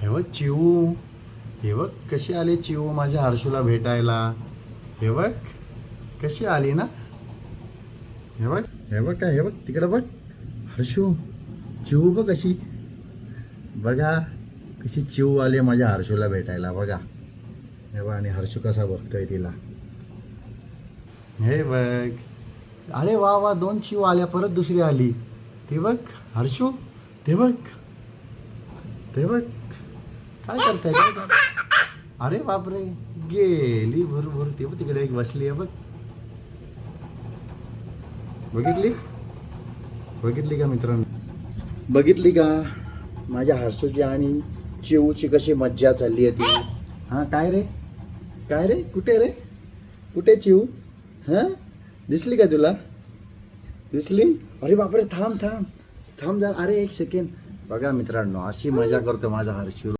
हे बघ चिऊ. हे बघ कशी आली चिऊ माझ्या हर्षूला भेटायला. हे बघ कशी आली ना? हे बघ हे बघ काय हे बघ तिकडं बघ. हर्षू चिऊ बघ कशी. बघा कशी चिऊ आली माझ्या हर्षूला भेटायला बघा. हे बघ आणि हर्षू कसा बघतोय तिला. हे बघ. अरे वा वा दोन चिव आल्या परत दुसरी आली. ते बघ हर्षू ते बघ. ते बघ. काय करताय? काय अरे बापरे गेली भरभर ते बघ तिकडे एक बसली आहे बघ. बघितली? बघितली का मित्रांनो? बघितली का? माझ्या हर्षूची आणि चिऊची कशी मज्जा चालली आहे ती. हा काय रे? काय रे? कुठे रे? कुठे चिऊ हा? दिसली का तुला? दिसली? अरे बापरे थांब थांब. थांब जा. अरे एक सेकंड बघा मित्रांनो अशी मजा करतो माझा हर्षू.